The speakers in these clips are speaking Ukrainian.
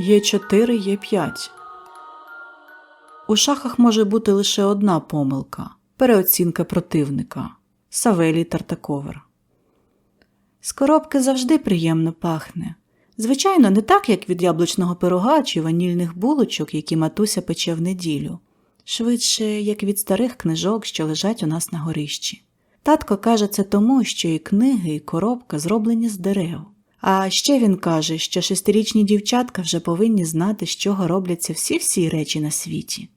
Є 4 є 5 У шахах може бути лише одна помилка переоцінка противника. Савелій Тартаковер. З коробки завжди приємно пахне. Звичайно, не так, як від яблучного пирога чи ванільних булочок, які матуся пече в неділю. Швидше, як від старих книжок, що лежать у нас на горищі. Татко каже це тому, що і книги, і коробка зроблені з дерев. А ще він каже, що шестирічні дівчатка вже повинні знати, з чого робляться всі-всі речі на світі.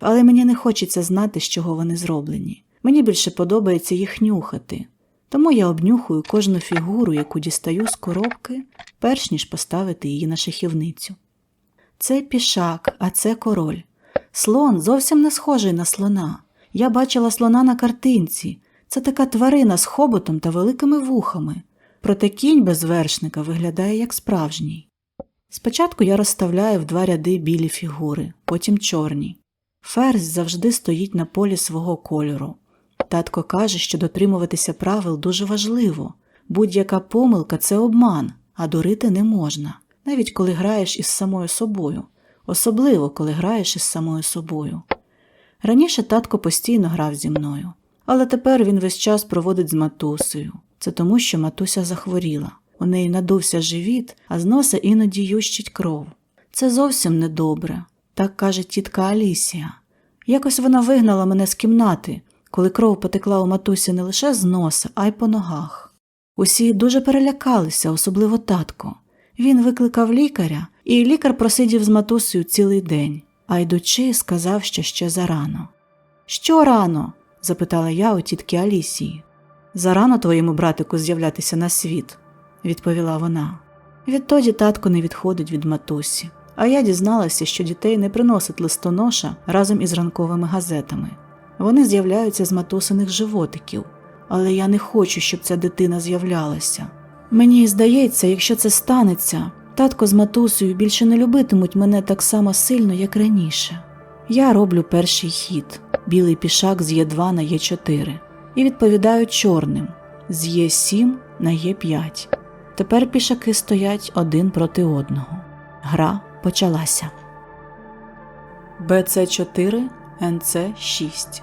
Але мені не хочеться знати, з чого вони зроблені. Мені більше подобається їх нюхати, тому я обнюхую кожну фігуру, яку дістаю з коробки, перш ніж поставити її на шахівницю. Це пішак, а це король. Слон зовсім не схожий на слона. Я бачила слона на картинці. Це така тварина з хоботом та великими вухами. Проте кінь без вершника виглядає як справжній. Спочатку я розставляю в два ряди білі фігури, потім чорні. Ферзь завжди стоїть на полі свого кольору. Татко каже, що дотримуватися правил дуже важливо. Будь-яка помилка це обман, а дурити не можна, навіть коли граєш із самою собою, особливо коли граєш із самою собою. Раніше татко постійно грав зі мною, але тепер він весь час проводить з матусею. Це тому, що матуся захворіла. У неї надувся живіт, а з носа іноді ющить кров. Це зовсім недобре, так каже тітка Алісія. Якось вона вигнала мене з кімнати, коли кров потекла у матусі не лише з носа, а й по ногах. Усі дуже перелякалися, особливо татко. Він викликав лікаря, і лікар просидів з матусею цілий день, а йдучи, сказав, що ще зарано. Що рано? запитала я у тітки Алісії. Зарано твоєму братику з'являтися на світ, відповіла вона. Відтоді татко не відходить від матусі, а я дізналася, що дітей не приносить листоноша разом із ранковими газетами. Вони з'являються з матусиних животиків, але я не хочу, щоб ця дитина з'являлася. Мені здається, якщо це станеться, татко з матусею більше не любитимуть мене так само сильно, як раніше. Я роблю перший хід білий пішак з Є2 на Є4 і відповідаю чорним з Є7 на Є5. Тепер пішаки стоять один проти одного. Гра почалася. БЦ4, НЦ6.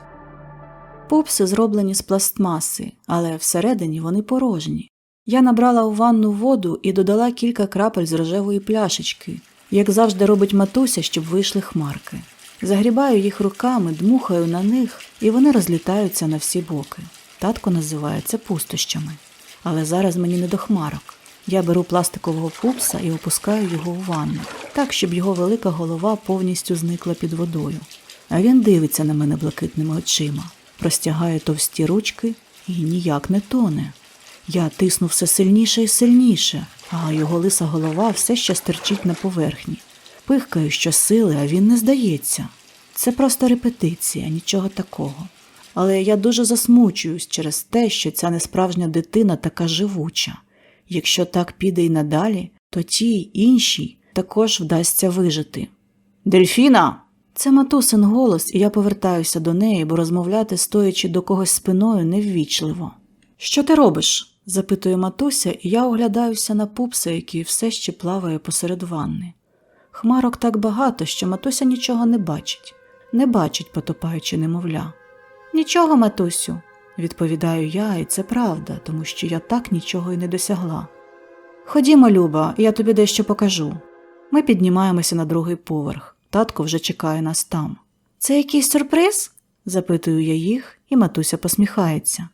Пупси зроблені з пластмаси, але всередині вони порожні. Я набрала у ванну воду і додала кілька крапель з рожевої пляшечки, як завжди робить матуся, щоб вийшли хмарки. Загрібаю їх руками, дмухаю на них, і вони розлітаються на всі боки. Татко називає це пустощами. Але зараз мені не до хмарок. Я беру пластикового пупса і опускаю його у ванну, так, щоб його велика голова повністю зникла під водою. А він дивиться на мене блакитними очима, простягає товсті ручки і ніяк не тоне. Я тисну все сильніше і сильніше, а його лиса голова все ще стерчить на поверхні. Пихкаю щосили, а він не здається. Це просто репетиція, нічого такого. Але я дуже засмучуюсь через те, що ця несправжня дитина така живуча. Якщо так піде й надалі, то тій іншій також вдасться вижити. Дельфіна! Це матусин голос, і я повертаюся до неї, бо розмовляти, стоячи до когось спиною, неввічливо. Що ти робиш? запитує матуся, і я оглядаюся на пупса, який все ще плаває посеред ванни. Хмарок так багато, що матуся нічого не бачить, не бачить, потопаючи немовля. Нічого, матусю, відповідаю я, і це правда, тому що я так нічого й не досягла. Ходімо, Люба, я тобі дещо покажу. Ми піднімаємося на другий поверх. Татко вже чекає нас там. Це якийсь сюрприз? запитую я їх, і матуся посміхається.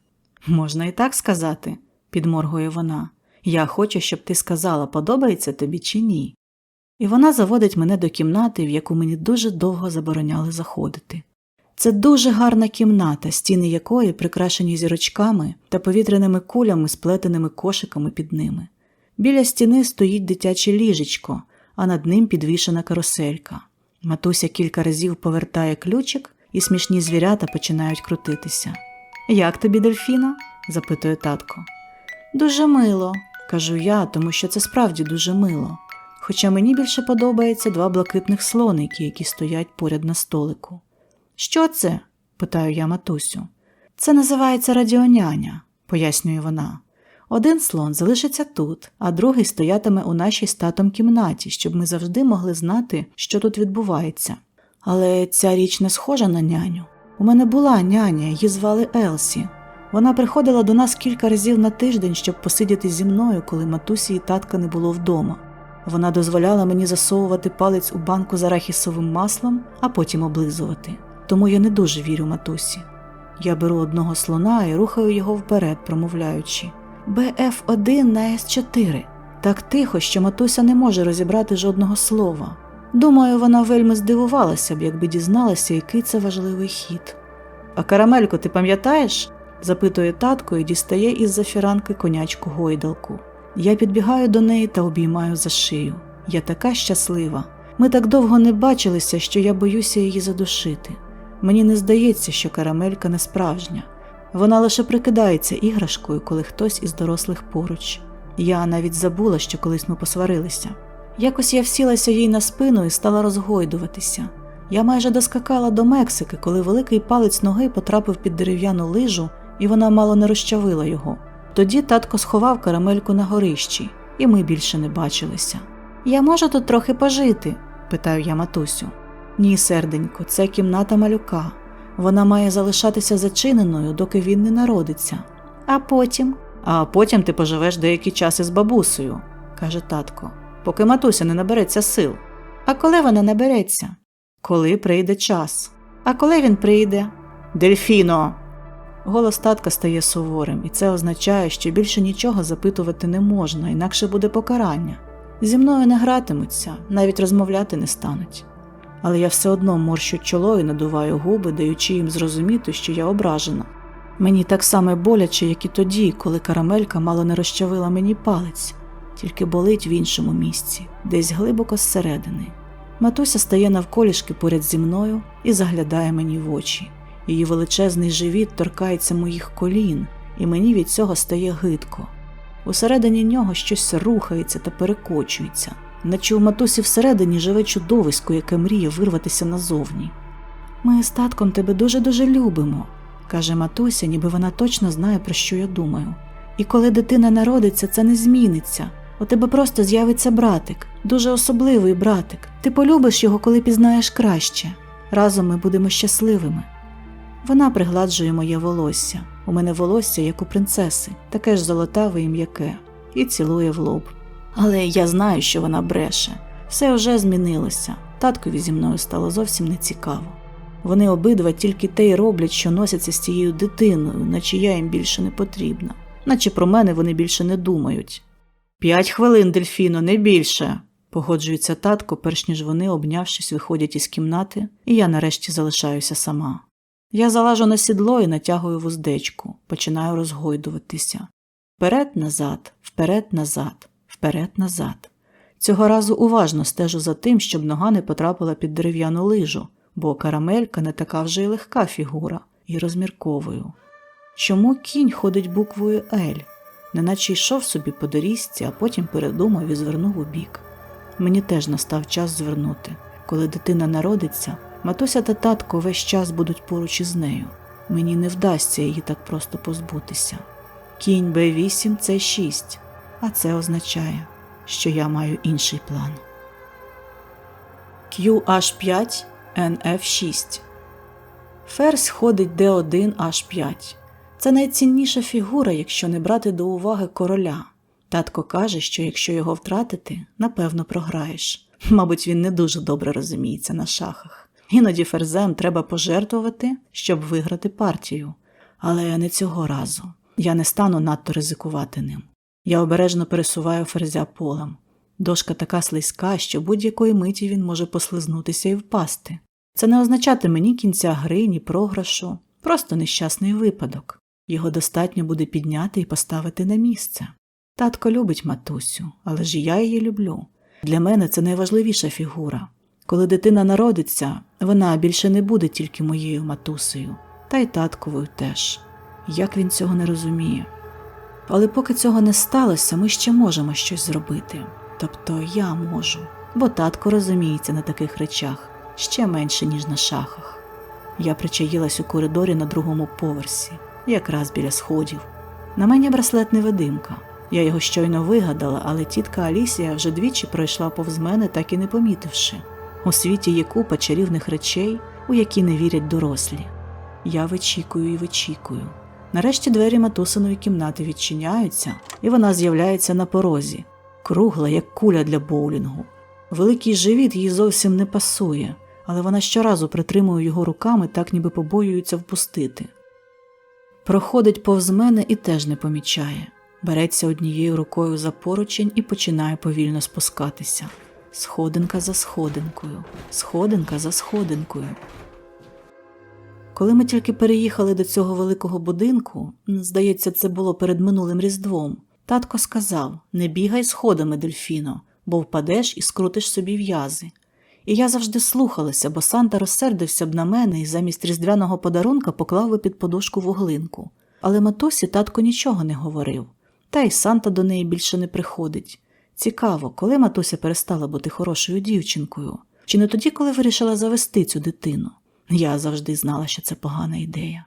Можна і так сказати, підморгує вона. Я хочу, щоб ти сказала, подобається тобі чи ні. І вона заводить мене до кімнати, в яку мені дуже довго забороняли заходити. Це дуже гарна кімната, стіни якої прикрашені зірочками та повітряними кулями, сплетеними кошиками під ними. Біля стіни стоїть дитяче ліжечко, а над ним підвішена каруселька. Матуся кілька разів повертає ключик, і смішні звірята починають крутитися. Як тобі, дельфіна? запитує татко. Дуже мило, кажу я, тому що це справді дуже мило. Хоча мені більше подобається два блакитних слоники, які стоять поряд на столику. Що це? питаю я матусю. Це називається радіоняня, пояснює вона. Один слон залишиться тут, а другий стоятиме у нашій з татом кімнаті, щоб ми завжди могли знати, що тут відбувається. Але ця річ не схожа на няню. У мене була няня, її звали Елсі. Вона приходила до нас кілька разів на тиждень, щоб посидіти зі мною, коли матусі і татка не було вдома. Вона дозволяла мені засовувати палець у банку з арахісовим маслом, а потім облизувати. Тому я не дуже вірю матусі. Я беру одного слона і рухаю його вперед, промовляючи БФ1 на С4. Так тихо, що матуся не може розібрати жодного слова. Думаю, вона вельми здивувалася б, якби дізналася, який це важливий хід. А карамельку, ти пам'ятаєш? запитує татко і дістає із за фіранки конячку гойдалку. Я підбігаю до неї та обіймаю за шию. Я така щаслива. Ми так довго не бачилися, що я боюся її задушити. Мені не здається, що карамелька не справжня. Вона лише прикидається іграшкою, коли хтось із дорослих поруч. Я навіть забула, що колись ми посварилися. Якось я всілася їй на спину і стала розгойдуватися. Я майже доскакала до Мексики, коли великий палець ноги потрапив під дерев'яну лижу, і вона мало не розчавила його. Тоді татко сховав карамельку на горищі, і ми більше не бачилися. Я можу тут трохи пожити? питаю я матусю. Ні, серденько, це кімната малюка. Вона має залишатися зачиненою, доки він не народиться. А потім. А потім ти поживеш деякий час із бабусею, каже татко, поки матуся не набереться сил. А коли вона набереться? Коли прийде час. А коли він прийде? Дельфіно. Голос татка стає суворим, і це означає, що більше нічого запитувати не можна, інакше буде покарання. Зі мною не гратимуться, навіть розмовляти не стануть. Але я все одно морщу чоло і надуваю губи, даючи їм зрозуміти, що я ображена. Мені так само боляче, як і тоді, коли карамелька мало не розчавила мені палець, тільки болить в іншому місці, десь глибоко зсередини. Матуся стає навколішки поряд зі мною і заглядає мені в очі. Її величезний живіт торкається моїх колін, і мені від цього стає гидко. Усередині нього щось рухається та перекочується, наче у матусі всередині живе чудовисько, яке мріє вирватися назовні. Ми з татком тебе дуже-дуже любимо, каже матуся, ніби вона точно знає, про що я думаю. І коли дитина народиться, це не зміниться. У тебе просто з'явиться братик, дуже особливий братик. Ти полюбиш його, коли пізнаєш краще. Разом ми будемо щасливими. Вона пригладжує моє волосся. У мене волосся, як у принцеси, таке ж золотаве і м'яке, і цілує в лоб. Але я знаю, що вона бреше. Все вже змінилося. Таткові зі мною стало зовсім нецікаво. Вони обидва тільки те й роблять, що носяться з цією дитиною, наче я їм більше не потрібна, наче про мене вони більше не думають. П'ять хвилин, дельфіно, не більше. Погоджується татко, перш ніж вони, обнявшись, виходять із кімнати, і я нарешті залишаюся сама. Я залажу на сідло і натягую вуздечку, починаю розгойдуватися. Вперед назад, вперед назад, вперед назад. Цього разу уважно стежу за тим, щоб нога не потрапила під дерев'яну лижу, бо карамелька не така вже й легка фігура, і розмірковую. Чому кінь ходить буквою Л, неначе йшов собі по доріжці, а потім передумав і звернув у бік. Мені теж настав час звернути. Коли дитина народиться, матуся та татко весь час будуть поруч із нею. Мені не вдасться її так просто позбутися. Кінь Б8 це 6, а це означає, що я маю інший план. QH5 NF6 Ферзь ходить D1 H5. Це найцінніша фігура, якщо не брати до уваги короля. Татко каже, що якщо його втратити, напевно програєш. Мабуть, він не дуже добре розуміється на шахах. Іноді ферзем треба пожертвувати, щоб виграти партію. Але не цього разу. Я не стану надто ризикувати ним. Я обережно пересуваю ферзя полем. Дошка така слизька, що будь-якої миті він може послизнутися і впасти. Це не означатиме ні кінця гри, ні програшу, просто нещасний випадок. Його достатньо буде підняти і поставити на місце. Татко любить матусю, але ж я її люблю. Для мене це найважливіша фігура. Коли дитина народиться, вона більше не буде тільки моєю матусею, та й татковою теж. Як він цього не розуміє. Але поки цього не сталося, ми ще можемо щось зробити. Тобто я можу, бо татко розуміється на таких речах ще менше, ніж на шахах. Я причаїлась у коридорі на другому поверсі, якраз біля сходів. На мені браслет невидимка. Я його щойно вигадала, але тітка Алісія вже двічі пройшла повз мене, так і не помітивши. У світі є купа чарівних речей, у які не вірять дорослі. Я вичікую і вичікую. Нарешті двері матусиної кімнати відчиняються, і вона з'являється на порозі, кругла, як куля для боулінгу. Великий живіт їй зовсім не пасує, але вона щоразу притримує його руками, так ніби побоюється впустити. Проходить повз мене і теж не помічає, береться однією рукою за поручень і починає повільно спускатися. Сходинка за сходинкою, сходинка за сходинкою. Коли ми тільки переїхали до цього великого будинку, здається, це було перед минулим Різдвом, татко сказав: не бігай сходами, дельфіно, бо впадеш і скрутиш собі в'язи. І я завжди слухалася, бо Санта розсердився б на мене і замість різдвяного подарунка поклав би під подушку вуглинку. Але матусі татко нічого не говорив, та й Санта до неї більше не приходить. Цікаво, коли матуся перестала бути хорошою дівчинкою, чи не тоді, коли вирішила завести цю дитину. Я завжди знала, що це погана ідея.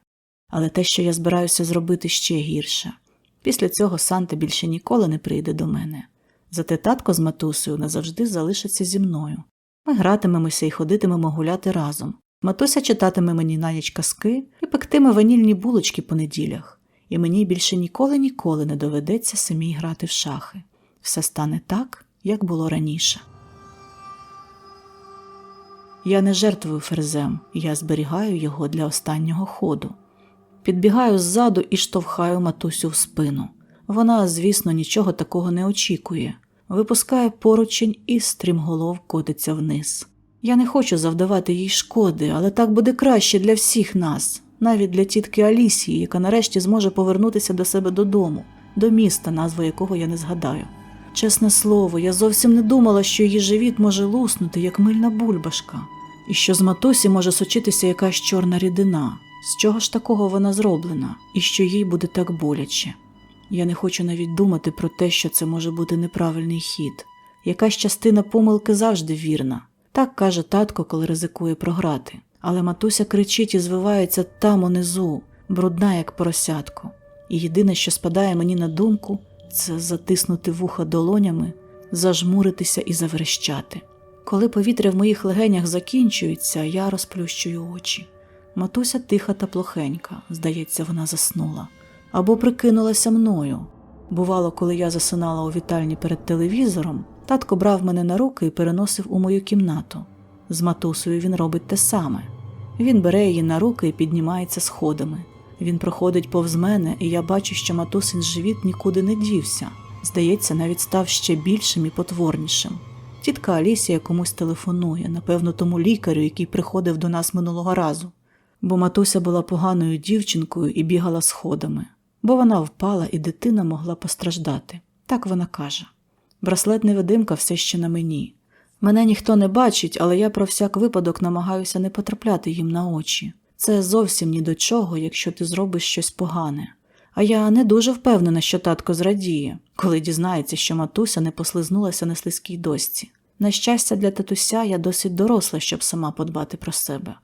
Але те, що я збираюся зробити ще гірше. Після цього Санта більше ніколи не прийде до мене. Зате татко з матусею назавжди залишаться зі мною. Ми гратимемося і ходитимемо гуляти разом. Матуся читатиме мені на ніч казки і пектиме ванільні булочки по неділях, і мені більше ніколи ніколи не доведеться самій грати в шахи. Все стане так, як було раніше. Я не жертвую ферзем, я зберігаю його для останнього ходу. Підбігаю ззаду і штовхаю матусю в спину. Вона, звісно, нічого такого не очікує. Випускає поручень і стрімголов котиться вниз. Я не хочу завдавати їй шкоди, але так буде краще для всіх нас, навіть для тітки Алісії, яка нарешті зможе повернутися до себе додому, до міста, назву якого я не згадаю. Чесне слово, я зовсім не думала, що її живіт може луснути, як мильна бульбашка, і що з матусі може сочитися якась чорна рідина. З чого ж такого вона зроблена, і що їй буде так боляче. Я не хочу навіть думати про те, що це може бути неправильний хід. Якась частина помилки завжди вірна. Так каже татко, коли ризикує програти. Але матуся кричить і звивається там унизу, брудна, як поросятко. І єдине, що спадає мені на думку, це затиснути вуха долонями, зажмуритися і заверещати. Коли повітря в моїх легенях закінчується, я розплющую очі. Матуся тиха та плохенька, здається, вона заснула. Або прикинулася мною. Бувало, коли я засинала у вітальні перед телевізором, татко брав мене на руки і переносив у мою кімнату. З матусею він робить те саме. Він бере її на руки і піднімається сходами. Він проходить повз мене, і я бачу, що матусин живіт нікуди не дівся. Здається, навіть став ще більшим і потворнішим. Тітка Алісія комусь телефонує, напевно, тому лікарю, який приходив до нас минулого разу. Бо матуся була поганою дівчинкою і бігала сходами, бо вона впала і дитина могла постраждати. Так вона каже. Браслет невидимка все ще на мені. Мене ніхто не бачить, але я про всяк випадок намагаюся не потрапляти їм на очі. Це зовсім ні до чого, якщо ти зробиш щось погане. А я не дуже впевнена, що татко зрадіє, коли дізнається, що матуся не послизнулася на слизькій досці. На щастя, для татуся я досить доросла, щоб сама подбати про себе.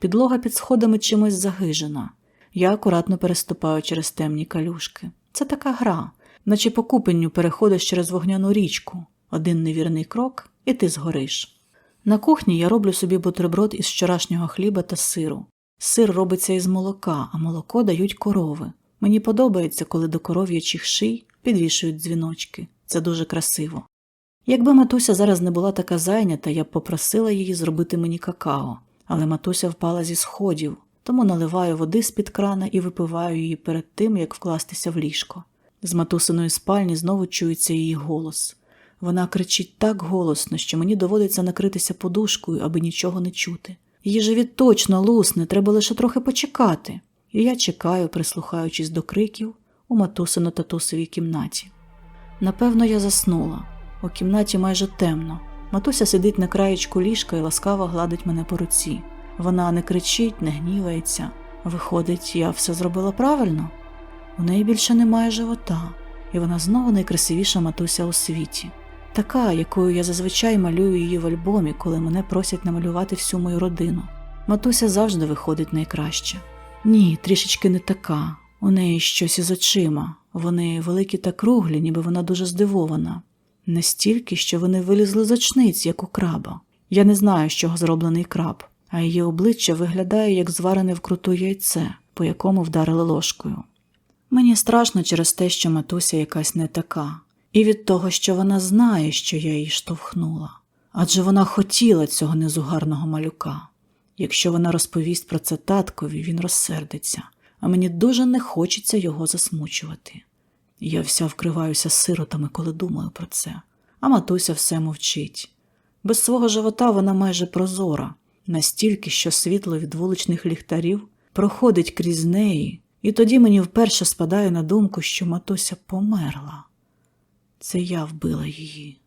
Підлога під сходами чимось загижена. Я акуратно переступаю через темні калюшки. Це така гра, наче по купенню переходиш через вогняну річку. Один невірний крок, і ти згориш. На кухні я роблю собі бутерброд із вчорашнього хліба та сиру. Сир робиться із молока, а молоко дають корови. Мені подобається, коли до коров'ячих ший підвішують дзвіночки. Це дуже красиво. Якби матуся зараз не була така зайнята, я б попросила її зробити мені какао, але матуся впала зі сходів, тому наливаю води з-під крана і випиваю її перед тим, як вкластися в ліжко. З матусиної спальні знову чується її голос. Вона кричить так голосно, що мені доводиться накритися подушкою, аби нічого не чути. Її живіт точно лусне, треба лише трохи почекати. І я чекаю, прислухаючись до криків у матусино татусовій кімнаті. Напевно, я заснула. У кімнаті майже темно. Матуся сидить на краєчку ліжка і ласкаво гладить мене по руці. Вона не кричить, не гнівається. Виходить, я все зробила правильно. У неї більше немає живота, і вона знову найкрасивіша матуся у світі, така, якою я зазвичай малюю її в альбомі, коли мене просять намалювати всю мою родину. Матуся завжди виходить найкраще. Ні, трішечки не така. У неї щось із очима. Вони великі та круглі, ніби вона дуже здивована. Настільки, що вони вилізли з очниць, як у краба. Я не знаю, з чого зроблений краб, а її обличчя виглядає як зварене вкруту яйце, по якому вдарили ложкою. Мені страшно через те, що матуся якась не така, і від того, що вона знає, що я її штовхнула. Адже вона хотіла цього незугарного малюка. Якщо вона розповість про це таткові, він розсердиться, а мені дуже не хочеться його засмучувати. Я вся вкриваюся сиротами, коли думаю про це, а матуся все мовчить. Без свого живота вона майже прозора, настільки, що світло від вуличних ліхтарів проходить крізь неї, і тоді мені вперше спадає на думку, що матуся померла. Це я вбила її.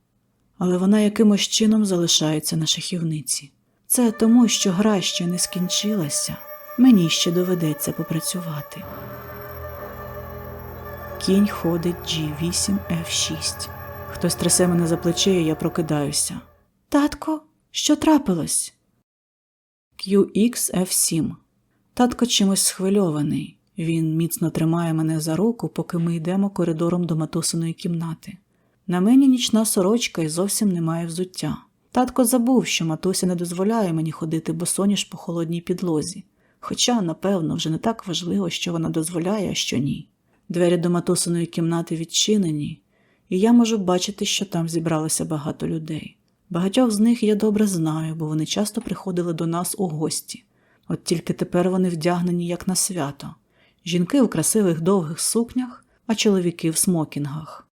Але вона якимось чином залишається на шахівниці. Це тому, що гра ще не скінчилася, мені ще доведеться попрацювати. Кінь ходить G8 F6. Хтось трясе мене за плече, і я прокидаюся. Татко, що трапилось? QX F7. Татко чимось схвильований. Він міцно тримає мене за руку, поки ми йдемо коридором до матусиної кімнати. На мені нічна сорочка і зовсім немає взуття. Татко забув, що матуся не дозволяє мені ходити босоніж по холодній підлозі, хоча, напевно, вже не так важливо, що вона дозволяє, а що ні. Двері до матусиної кімнати відчинені, і я можу бачити, що там зібралося багато людей. Багатьох з них я добре знаю, бо вони часто приходили до нас у гості. От тільки тепер вони вдягнені як на свято жінки в красивих довгих сукнях, а чоловіки в смокінгах.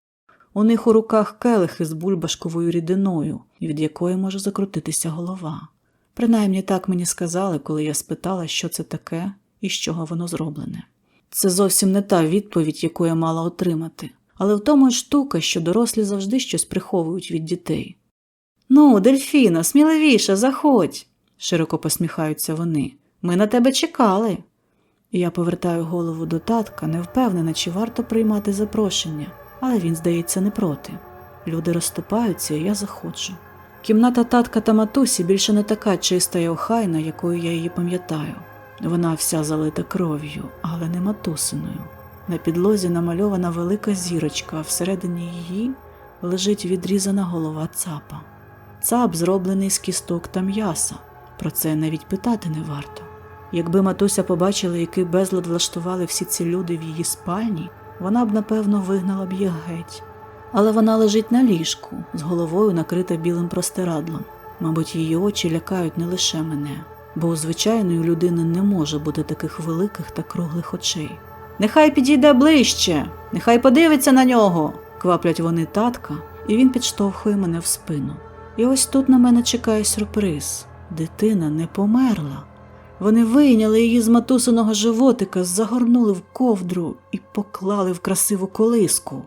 У них у руках келихи з бульбашковою рідиною, від якої може закрутитися голова. Принаймні так мені сказали, коли я спитала, що це таке і з чого воно зроблене. Це зовсім не та відповідь, яку я мала отримати, але в тому й штука, що дорослі завжди щось приховують від дітей. Ну, Дельфіно, сміливіше, заходь, широко посміхаються вони. Ми на тебе чекали. Я повертаю голову до татка, не впевнена, чи варто приймати запрошення, але він, здається, не проти. Люди розступаються, і я заходжу. Кімната татка та матусі більше не така чиста і охайна, якою я її пам'ятаю. Вона вся залита кров'ю, але не матусиною. На підлозі намальована велика зірочка, а всередині її лежить відрізана голова цапа. Цап зроблений з кісток та м'яса. Про це навіть питати не варто. Якби матуся побачила, який безлад влаштували всі ці люди в її спальні, вона б, напевно, вигнала б їх геть. Але вона лежить на ліжку, з головою накрита білим простирадлом. Мабуть, її очі лякають не лише мене, бо у звичайної людини не може бути таких великих та круглих очей. Нехай підійде ближче, нехай подивиться на нього, кваплять вони татка, і він підштовхує мене в спину. І ось тут на мене чекає сюрприз дитина не померла. Вони вийняли її з матусиного животика, загорнули в ковдру і поклали в красиву колиску.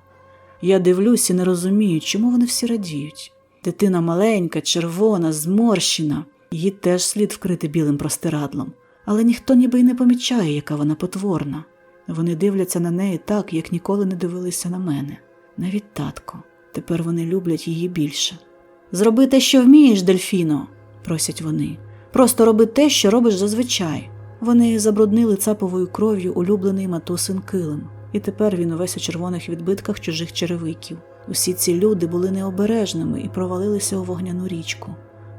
Я дивлюсь і не розумію, чому вони всі радіють. Дитина маленька, червона, зморщена, її теж слід вкрити білим простирадлом, але ніхто ніби й не помічає, яка вона потворна. Вони дивляться на неї так, як ніколи не дивилися на мене. Навіть татко. Тепер вони люблять її більше. Зроби те, що вмієш, Дельфіно, просять вони. Просто роби те, що робиш зазвичай. Вони забруднили цаповою кров'ю улюблений матусин килим, і тепер він увесь у червоних відбитках чужих черевиків. Усі ці люди були необережними і провалилися у вогняну річку.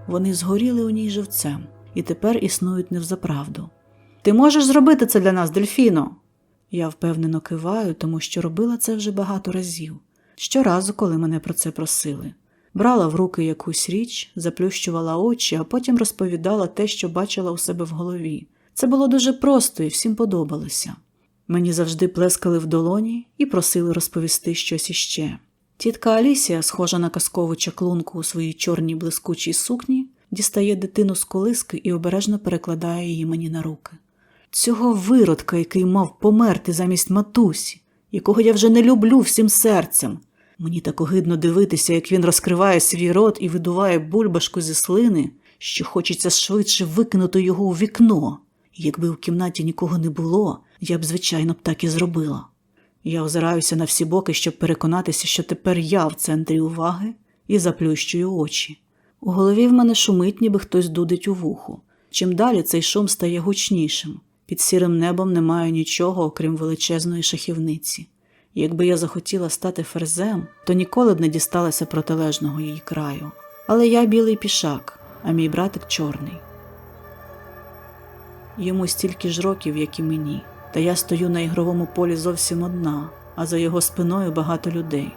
Вони згоріли у ній живцем і тепер існують невзаправду. Ти можеш зробити це для нас, Дельфіно? Я впевнено киваю, тому що робила це вже багато разів. Щоразу, коли мене про це просили. Брала в руки якусь річ, заплющувала очі, а потім розповідала те, що бачила у себе в голові. Це було дуже просто і всім подобалося. Мені завжди плескали в долоні і просили розповісти щось іще. Тітка Алісія, схожа на казкову чаклунку у своїй чорній блискучій сукні, дістає дитину з колиски і обережно перекладає її мені на руки. Цього виродка, який мав померти замість матусі, якого я вже не люблю всім серцем. Мені так огидно дивитися, як він розкриває свій рот і видуває бульбашку зі слини, що хочеться швидше викинути його у вікно. Якби в кімнаті нікого не було, я б, звичайно, б так і зробила. Я озираюся на всі боки, щоб переконатися, що тепер я в центрі уваги і заплющую очі. У голові в мене шумить, ніби хтось дудить у вуху. Чим далі цей шум стає гучнішим. Під сірим небом немає нічого, окрім величезної шахівниці. Якби я захотіла стати ферзем, то ніколи б не дісталася протилежного її краю. Але я білий пішак, а мій братик чорний. Йому стільки ж років, як і мені, та я стою на ігровому полі зовсім одна, а за його спиною багато людей.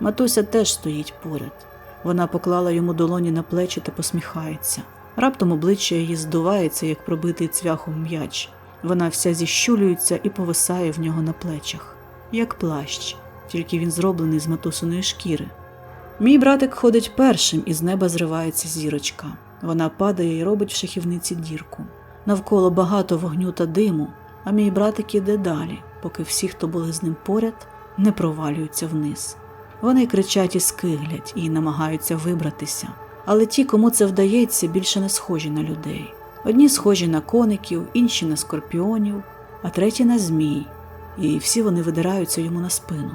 Матуся теж стоїть поряд. Вона поклала йому долоні на плечі та посміхається. Раптом обличчя її здувається, як пробитий цвяхом м'яч. Вона вся зіщулюється і повисає в нього на плечах, як плащ, тільки він зроблений з матусиної шкіри. Мій братик ходить першим, і з неба зривається зірочка. Вона падає і робить в шахівниці дірку. Навколо багато вогню та диму, а мій братик іде далі, поки всі, хто були з ним поряд, не провалюються вниз. Вони кричать і скиглять і намагаються вибратися. Але ті, кому це вдається, більше не схожі на людей. Одні схожі на коників, інші на скорпіонів, а треті на змій, і всі вони видираються йому на спину.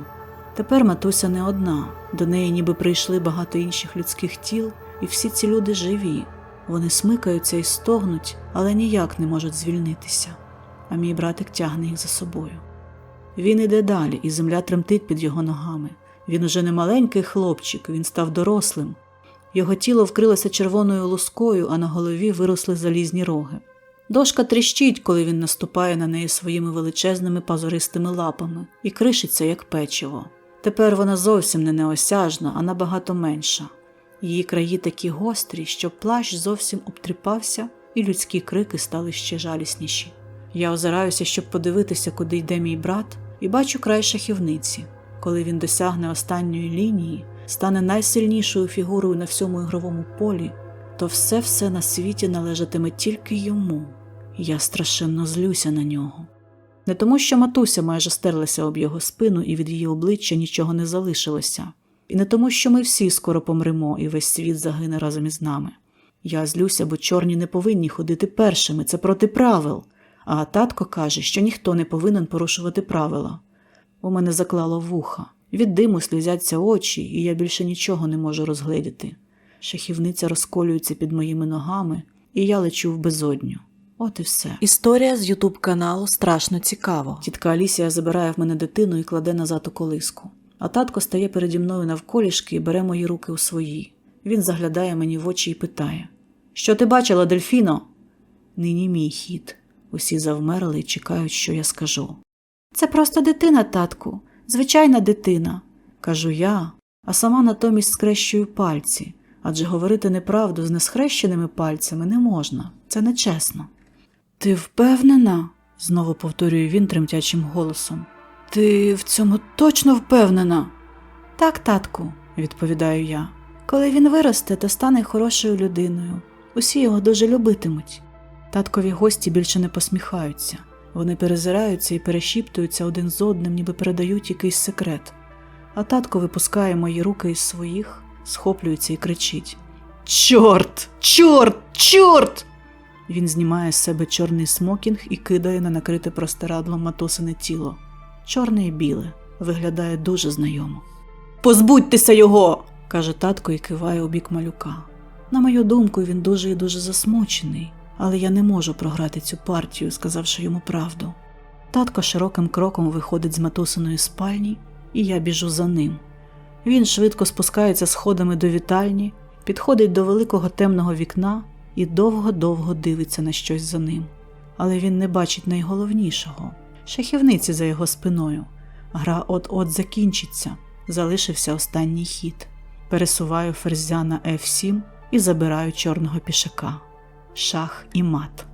Тепер матуся не одна, до неї ніби прийшли багато інших людських тіл, і всі ці люди живі. Вони смикаються і стогнуть, але ніяк не можуть звільнитися. А мій братик тягне їх за собою. Він іде далі, і земля тремтить під його ногами. Він уже не маленький хлопчик, він став дорослим. Його тіло вкрилося червоною лускою, а на голові виросли залізні роги. Дошка тріщить, коли він наступає на неї своїми величезними пазуристими лапами і кришиться, як печиво. Тепер вона зовсім не неосяжна, а набагато менша. Її краї такі гострі, що плащ зовсім обтріпався, і людські крики стали ще жалісніші. Я озираюся, щоб подивитися, куди йде мій брат, і бачу край шахівниці. Коли він досягне останньої лінії, стане найсильнішою фігурою на всьому ігровому полі, то все все на світі належатиме тільки йому. Я страшенно злюся на нього. Не тому, що матуся майже стерлася об його спину і від її обличчя нічого не залишилося, і не тому, що ми всі скоро помремо і весь світ загине разом із нами. Я злюся, бо чорні не повинні ходити першими, це проти правил. А татко каже, що ніхто не повинен порушувати правила. У мене заклало вуха. Від диму слізяться очі, і я більше нічого не можу розгледіти. Шахівниця розколюється під моїми ногами, і я лечу в безодню. От і все. Історія з Ютуб каналу страшно цікаво. Тітка Алісія забирає в мене дитину і кладе назад у колиску. А татко стає переді мною навколішки і бере мої руки у свої. Він заглядає мені в очі і питає: Що ти бачила, Дельфіно? Нині мій хід. Усі завмерли і чекають, що я скажу. Це просто дитина, татку, звичайна дитина, кажу я, а сама натомість скрещую пальці, адже говорити неправду з несхрещеними пальцями не можна, це нечесно. Ти впевнена? знову повторює він тремтячим голосом. Ти в цьому точно впевнена? Так, татку, відповідаю я. Коли він виросте, то стане хорошою людиною. Усі його дуже любитимуть. Таткові гості більше не посміхаються. Вони перезираються і перешіптуються один з одним, ніби передають якийсь секрет. А татко випускає мої руки із своїх, схоплюється і кричить: Чорт! Чорт! Чорт! Він знімає з себе чорний смокінг і кидає на накрите простирадлом матусине тіло. Чорне і біле, виглядає дуже знайомо. Позбудьтеся його! каже татко і киває у бік малюка. На мою думку, він дуже і дуже засмучений, але я не можу програти цю партію, сказавши йому правду. Татко широким кроком виходить з матусиної спальні, і я біжу за ним. Він швидко спускається сходами до вітальні, підходить до великого темного вікна і довго-довго дивиться на щось за ним. Але він не бачить найголовнішого шахівниці за його спиною. Гра от-от закінчиться, залишився останній хід. Пересуваю ферзя на F7 і забираю чорного пішака. Шах і мат.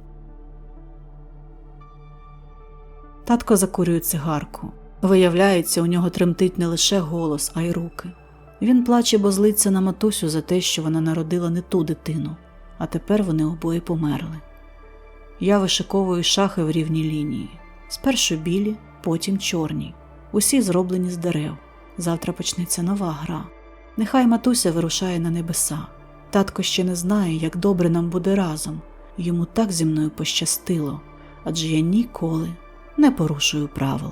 Татко закурює цигарку. Виявляється, у нього тремтить не лише голос, а й руки. Він плаче, бо злиться на матусю за те, що вона народила не ту дитину, а тепер вони обоє померли. Я вишиковую шахи в рівній лінії. Спершу білі, потім чорні, усі зроблені з дерев. Завтра почнеться нова гра. Нехай матуся вирушає на небеса. Татко ще не знає, як добре нам буде разом. Йому так зі мною пощастило, адже я ніколи не порушую правил.